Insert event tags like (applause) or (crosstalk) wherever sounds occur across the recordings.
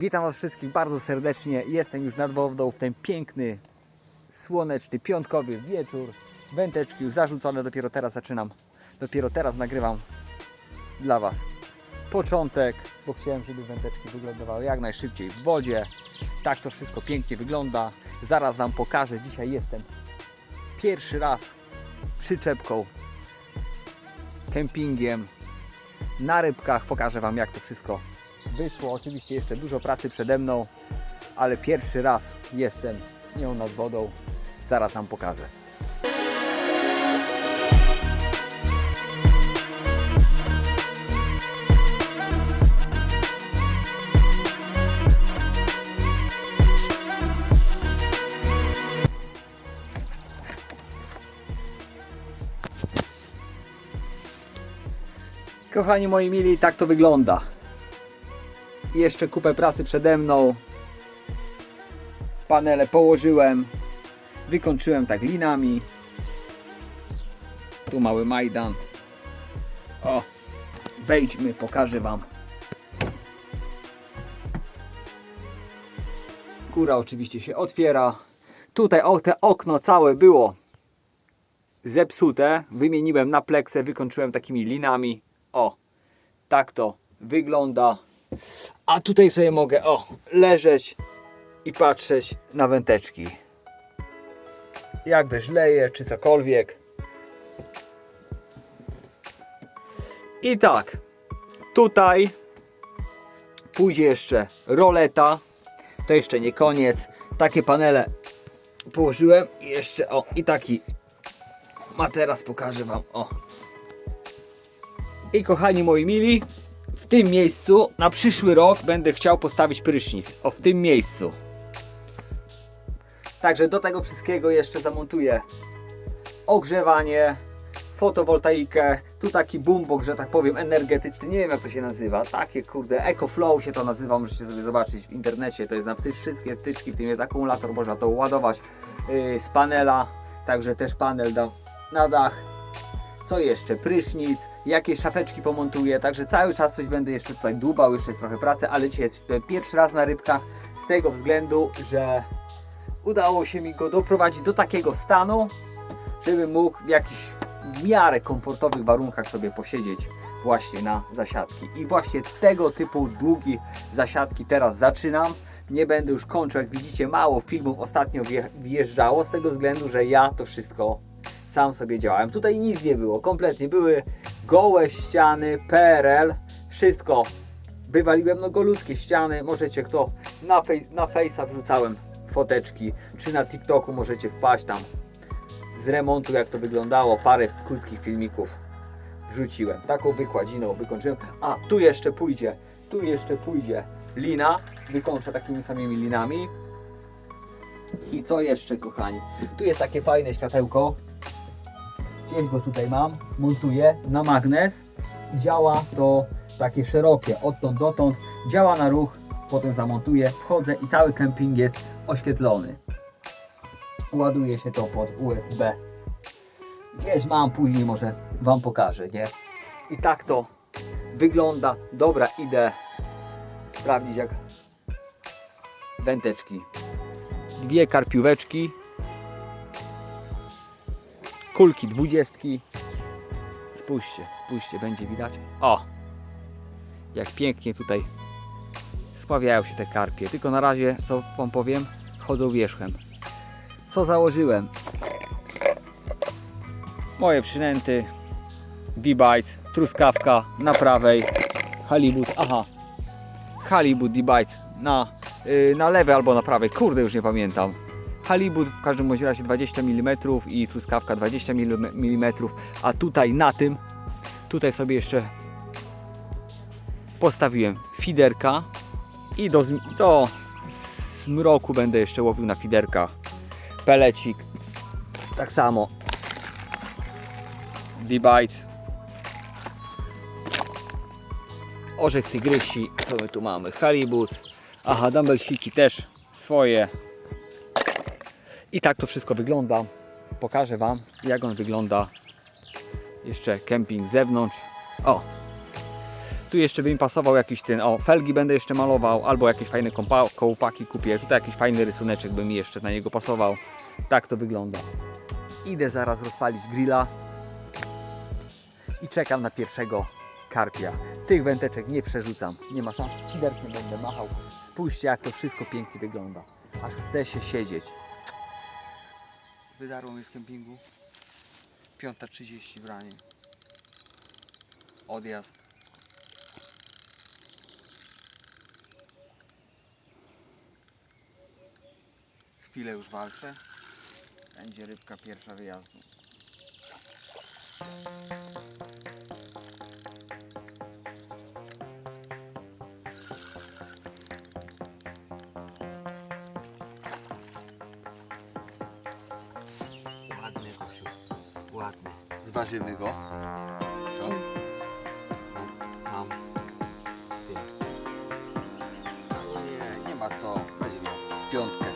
Witam Was wszystkich bardzo serdecznie. Jestem już nad wodą w ten piękny, słoneczny, piątkowy wieczór. Wędeczki już zarzucone, dopiero teraz zaczynam. Dopiero teraz nagrywam dla Was początek, bo chciałem, żeby wędeczki wyglądały jak najszybciej w wodzie. Tak to wszystko pięknie wygląda. Zaraz Wam pokażę. Dzisiaj jestem pierwszy raz przyczepką, kempingiem, na rybkach. Pokażę Wam jak to wszystko wyszło. Oczywiście jeszcze dużo pracy przede mną, ale pierwszy raz jestem nią nad wodą. Zaraz Wam pokażę. Kochani moi mili, tak to wygląda. Jeszcze kupę pracy przede mną. Panele położyłem. Wykończyłem tak linami. Tu mały Majdan. O, wejdźmy, pokażę Wam. Góra oczywiście się otwiera. Tutaj o, te okno całe było zepsute. Wymieniłem na pleksę, wykończyłem takimi linami. O, tak to wygląda. A tutaj sobie mogę, o, leżeć i patrzeć na węteczki. Jak deszcz leje, czy cokolwiek. I tak, tutaj pójdzie jeszcze roleta. To jeszcze nie koniec. Takie panele położyłem i jeszcze, o, i taki materac pokażę Wam, o. I kochani moi mili, tym miejscu na przyszły rok będę chciał postawić prysznic. O, w tym miejscu. Także do tego wszystkiego jeszcze zamontuję ogrzewanie, fotowoltaikę, tu taki boombox, że tak powiem, energetyczny, nie wiem jak to się nazywa, takie kurde, EcoFlow się to nazywa, możecie sobie zobaczyć w internecie, to jest na wszystkie tyczki, w tym jest akumulator, można to ładować yy, z panela, także też panel da na dach, co jeszcze? Prysznic, jakieś szafeczki pomontuję, także cały czas coś będę jeszcze tutaj dłubał, jeszcze jest trochę pracy, ale dzisiaj jest e, pierwszy raz na rybkach z tego względu, że udało się mi go doprowadzić do takiego stanu, żeby mógł w jakichś w miarę komfortowych warunkach sobie posiedzieć właśnie na zasiadki. I właśnie tego typu długi zasiadki teraz zaczynam. Nie będę już kończył, jak widzicie mało filmów ostatnio wje- wjeżdżało z tego względu, że ja to wszystko sam sobie działałem. Tutaj nic nie było, kompletnie. Były gołe ściany, PRL, wszystko. Wywaliłem no golutkie ściany. Możecie kto na, fej, na Face'a wrzucałem foteczki, czy na TikToku możecie wpaść tam z remontu jak to wyglądało. Parę krótkich filmików wrzuciłem. Taką wykładziną wykończyłem. A tu jeszcze pójdzie, tu jeszcze pójdzie lina. Wykończę takimi samymi linami. I co jeszcze, kochani? Tu jest takie fajne światełko. Gdzieś go tutaj mam. Montuję na magnes. Działa to takie szerokie, odtąd dotąd. Działa na ruch. Potem zamontuję, wchodzę i cały kemping jest oświetlony. Ładuje się to pod USB. Gdzieś mam, później może Wam pokażę, nie? I tak to wygląda. Dobra, idę sprawdzić jak wędeczki. Dwie karpióweczki. Kulki dwudziestki. Spójrzcie, spójrzcie, będzie widać. O! Jak pięknie tutaj spławiają się te karpie. Tylko na razie, co Wam powiem, chodzą wierzchem. Co założyłem? Moje przynęty. D-Bites, truskawka na prawej. Halibut, aha. Halibut D-Bites na, yy, na lewej albo na prawej. Kurde, już nie pamiętam. Halibut w każdym bądź razie 20 mm i truskawka 20 mm, a tutaj na tym, tutaj sobie jeszcze postawiłem fiderka i do, do zmroku będę jeszcze łowił na fiderka. Pelecik. Tak samo. D-Bite orzech tygrysi. Co my tu mamy? Halibut aha dumbbellsiki też swoje i tak to wszystko wygląda pokażę wam jak on wygląda jeszcze kemping z zewnątrz o Tu jeszcze by mi pasował jakiś ten, o, felgi będę jeszcze malował, albo jakieś fajne kołpaki kupię. Tutaj jakiś fajny rysuneczek by mi jeszcze na niego pasował. Tak to wygląda. Idę zaraz rozpalić grilla i czekam na pierwszego karpia. Tych wędeczek nie przerzucam, nie ma szans, kiderkiem będę machał. Spójrzcie jak to wszystko pięknie wygląda. Aż chce się siedzieć. Wydarło mnie z kempingu. 5.30 branie. Odjazd. Chwilę już walczę. Będzie rybka pierwsza wyjazdu. Zważymy go. Co? No, Mam. Pięknie. No nie, nie ma co. Weź go. Z piątkę.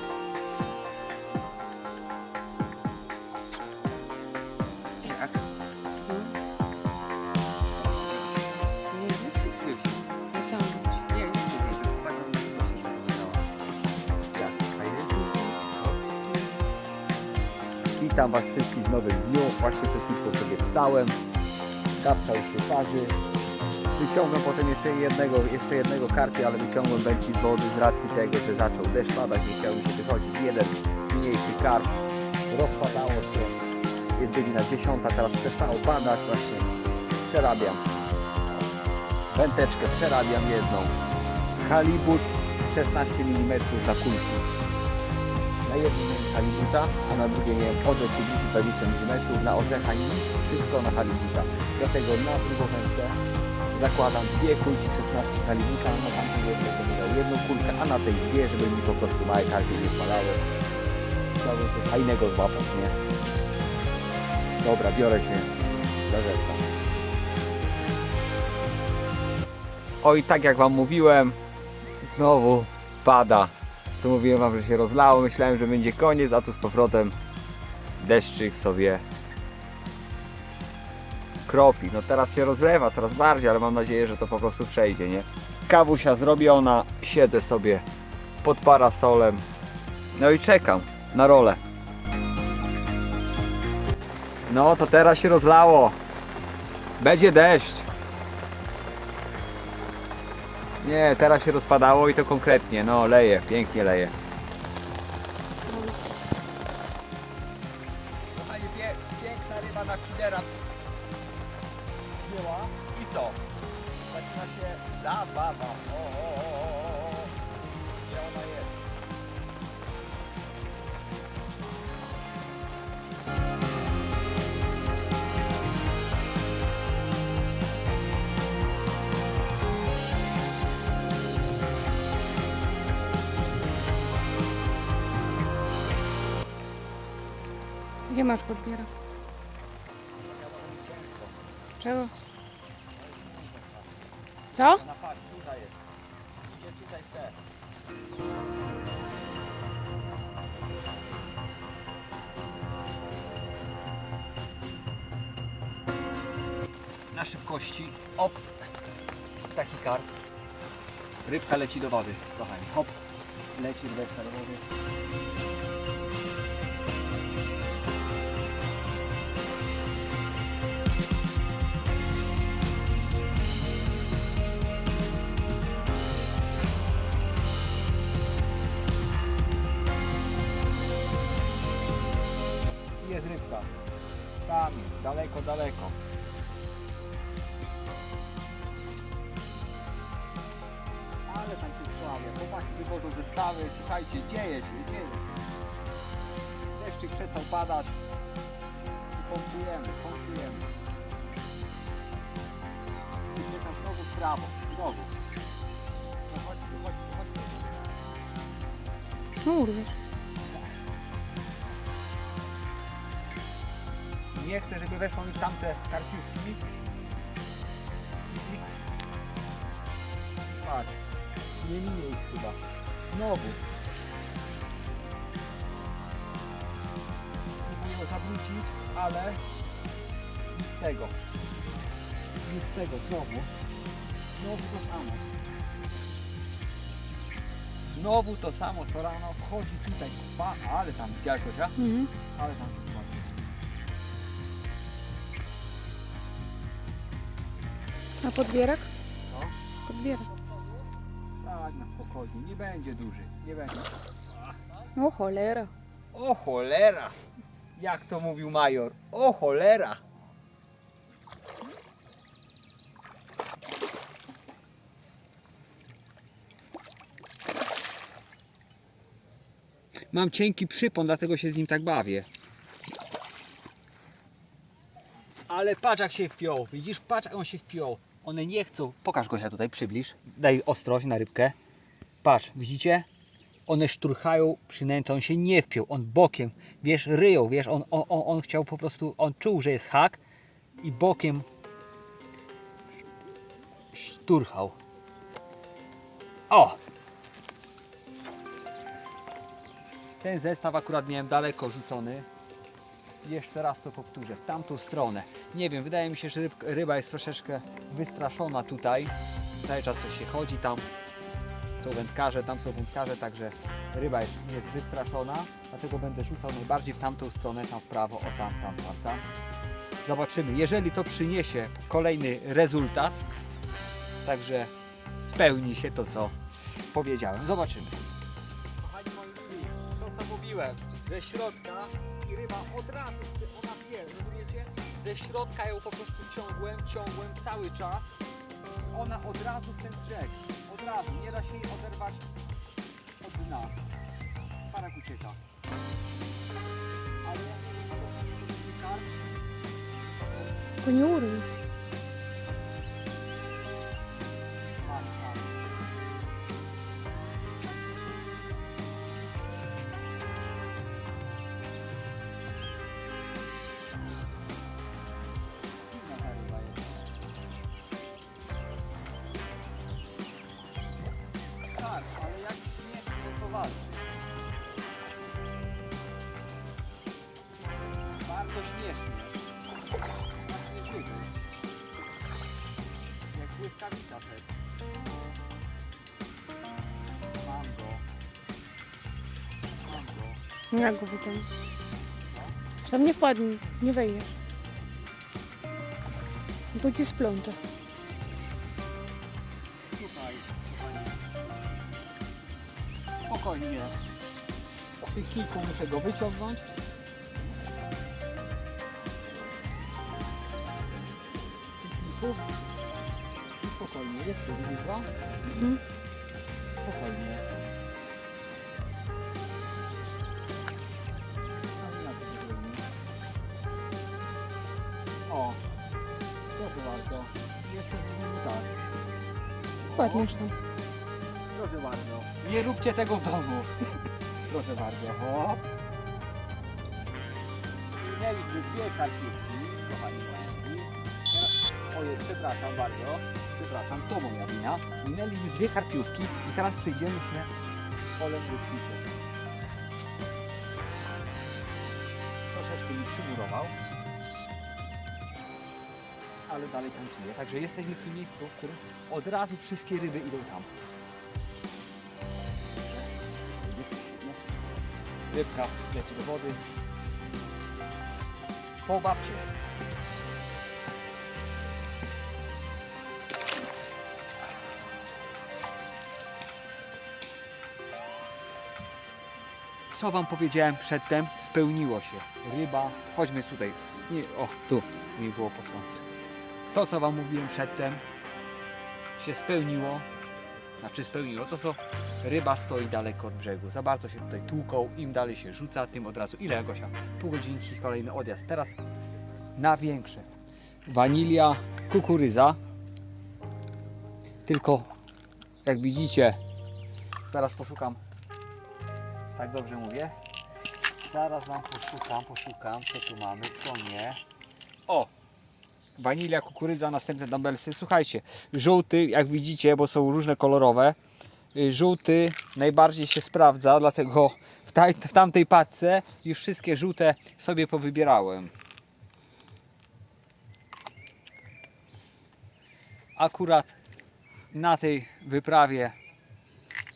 Witam Was wszystkich w nowym dniu. Właśnie przed chwilką sobie wstałem. Kawka już się parzy. Wyciągam potem jeszcze jednego, jeszcze jednego karpia, ale wyciągłem wędki z wody z racji tego, że zaczął deszcz padać, nie chciał mi się wychodzić. Jeden mniejszy karp rozpadało się. Jest godzina 10, teraz przestało padać właśnie. Przerabiam. Wędeczkę przerabiam jedną. Halibut 16 mm na kulki. Na jednym halibuta, a na drugie miałem kubiki 20 mm, na orzecha wszystko na halibuta. Dlatego na drugą wędkę zakładam dwie kulki 16 halibuta, na tamtą jedną miał jedną kulkę, a na tej dwie, żeby mi po prostu małe karpie nie spadały. Chciałbym coś fajnego złapać, nie? Dobra, biorę się za zestaw. Oj, tak jak Wam mówiłem, znowu pada. Co mówiłem Wam, że się rozlało, myślałem, że będzie koniec, a tu z powrotem deszczyk sobie kropi. No teraz się rozlewa coraz bardziej, ale mam nadzieję, że to po prostu przejdzie, nie? Kawusia zrobiona, siedzę sobie pod parasolem. No i czekam na rolę. No to teraz się rozlało. Będzie deszcz. Nie, teraz się rozpadało i to konkretnie. No, leje, pięknie leje. Gdzie masz podbierak? Czego? Co? Na szybkości, op, taki karp. Rybka leci do wody, kochani, hop, leci rybka do wody. Daleko. Ale tam się sławia. Chłopaki wywodzą zestawy. Słuchajcie, dzieje się, dzieje się. Deszczyk przestał padać. I pompujemy, pompujemy. Idzie tam znowu w prawo. Znowu. No chodźcie, chodźcie, chodźcie. No Nie chcę, żeby weszło mi w tamte karciuszki. Patrz, nie minie ich chyba. Znowu. Próbuję zawrócić, ale nic z tego. Nic z tego, znowu. Znowu to samo. Znowu to samo, co rano wchodzi tutaj, pa, ale tam, widziałeś Kosia? Mhm. Ale tam ładnie. A podbierak? Co? Podbierak. Tak, na spokojnie, nie będzie duży, nie będzie. O cholera. O cholera! Jak to mówił major? O cholera! Mam cienki przypon, dlatego się z nim tak bawię. Ale patrz jak się wpiął, widzisz? Patrz jak on się wpiął. One nie chcą. Pokaż Gosia tutaj, przybliż. Daj ostrość na rybkę. Patrz, widzicie? one szturchają przynętą, on się nie wpiął, on bokiem, wiesz, ryją, wiesz, on, on, on chciał po prostu, on czuł, że jest hak i bokiem szturchał. O! Ten zestaw akurat miałem daleko rzucony. Jeszcze raz to powtórzę, w tamtą stronę. Nie wiem, wydaje mi się, że ryb, ryba jest troszeczkę wystraszona tutaj. Cały czas coś się chodzi tam są wędkarze, tam są wędkarze, także ryba jest, jest wystraszona, dlatego będę rzucał najbardziej w tamtą stronę, tam w prawo, o tam, tam, tam, tam. Zobaczymy, jeżeli to przyniesie kolejny rezultat, także spełni się to, co powiedziałem. Zobaczymy. Kochani moi to co mówiłem, ze środka i ryba od razu, ona wie, rozumiecie? Ze środka ją po prostu ciągłem, ciągłem cały czas ona od razu ten brzeg, od razu, nie da się jej oderwać od dna. Parek ucieka. Ale. Tylko nie uryj. Go. Jak go wyciągnę? Tam nie wpadnij, nie wejdziesz. To ci splącze. Słuchaj, kochanie. Spokojnie. Z tych kilku muszę go wyciągnąć. Z tych kilku. Spokojnie, jest tu, widzisz go? Mhm. Proszę bardzo. Jeszcze tak. Wpadniesz tam. Proszę bardzo. Nie róbcie tego w domu. (laughs) Proszę bardzo. Hop. Mieliśmy dwie kartówki, kochani moi. Teraz- Ojej, przepraszam bardzo. Przepraszam, to moja wina. Minęliśmy dwie karpiówki i teraz przejdziemy się polem lotniczym. Troszeczkę mi przymurował. Ale dalej tańcuje. Także jesteśmy w tym miejscu, w którym od razu wszystkie ryby idą tam. Rybka leci do wody. Pobaw. Co wam powiedziałem przedtem, spełniło się. Ryba, chodźmy tutaj. Nie, o, tu mi było po słońcu. To, co wam mówiłem przedtem, się spełniło. Znaczy spełniło to, co ryba stoi daleko od brzegu. Za bardzo się tutaj tłuką. Im dalej się rzuca, tym od razu. Ile Gosia? Pół godzinki, kolejny odjazd. Teraz na większe. Wanilia, kukurydza. Tylko, jak widzicie, zaraz poszukam. Tak dobrze mówię. Zaraz wam poszukam, poszukam, co tu mamy, co nie. O! Wanilia, kukurydza, następne dumbbellsy. Słuchajcie, żółty, jak widzicie, bo są różne kolorowe, y, żółty najbardziej się sprawdza, dlatego w, taj, w tamtej paczce już wszystkie żółte sobie powybierałem. Akurat Na tej wyprawie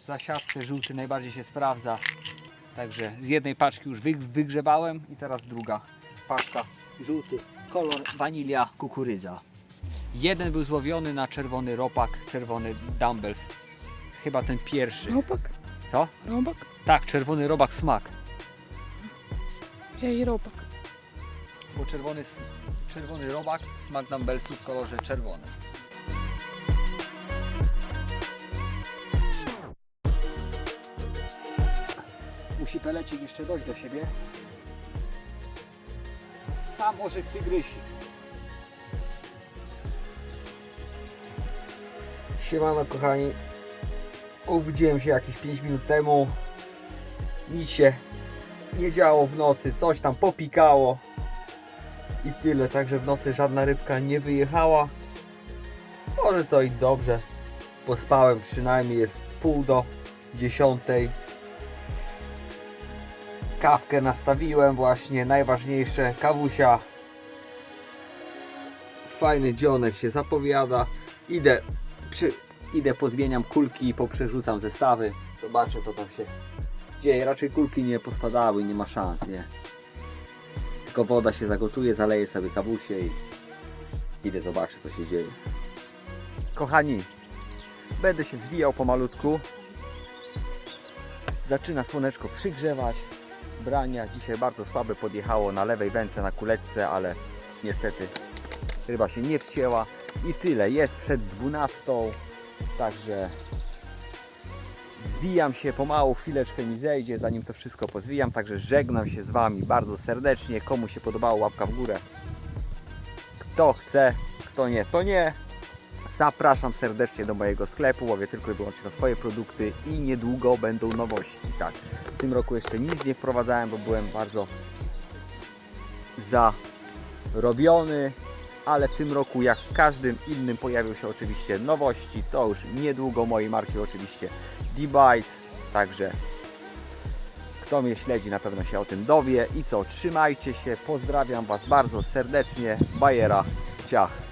zasiadce żółty najbardziej się sprawdza. Także z jednej paczki już wy, wygrzebałem i teraz druga paczka żółty. Kolor wanilia kukurydza. Jeden był złowiony na czerwony ropak, czerwony dumbbell. Chyba ten pierwszy. Robak? Co? Robak? Tak, czerwony robak smak. Ja i robak. Bo czerwony, s- czerwony robak, smak dumbbellsu w kolorze czerwonym. Musi pelecik jeszcze dojść do siebie. Sam orzech tygrysi. Siemano kochani. Obudziłem się jakieś 5 minut temu. Nic się nie działo w nocy, coś tam popikało i tyle, także w nocy żadna rybka nie wyjechała. Może to i dobrze. Pospałem przynajmniej jest pół do dziesiątej. Kawkę nastawiłem właśnie, najważniejsze, kawusia. Fajny dzionek się zapowiada. Idę, przy, idę pozmieniam kulki i poprzerzucam zestawy. Zobaczę co tam się dzieje. Raczej kulki nie pospadały, nie ma szans, nie? Tylko woda się zagotuje, zaleję sobie kawusie i idę zobaczę co się dzieje. Kochani, będę się zwijał pomalutku. Zaczyna słoneczko przygrzewać. Brania dzisiaj bardzo słabe podjechało na lewej wędce na kuleczce, ale niestety ryba się nie wcięła. I tyle, jest przed 12, także zwijam się pomału, chwileczkę mi zejdzie, zanim to wszystko pozwijam, także żegnam się z Wami bardzo serdecznie. Komu się podobało, łapka w górę. Kto chce, kto nie, to nie. Zapraszam serdecznie do mojego sklepu, łowię tylko i wyłącznie na swoje produkty i niedługo będą nowości. Tak, w tym roku jeszcze nic nie wprowadzałem, bo byłem bardzo zarobiony, ale w tym roku jak w każdym innym pojawią się oczywiście nowości, to już niedługo mojej marki oczywiście Device, także kto mnie śledzi na pewno się o tym dowie i co, trzymajcie się, pozdrawiam Was bardzo serdecznie, Bajera, ciach.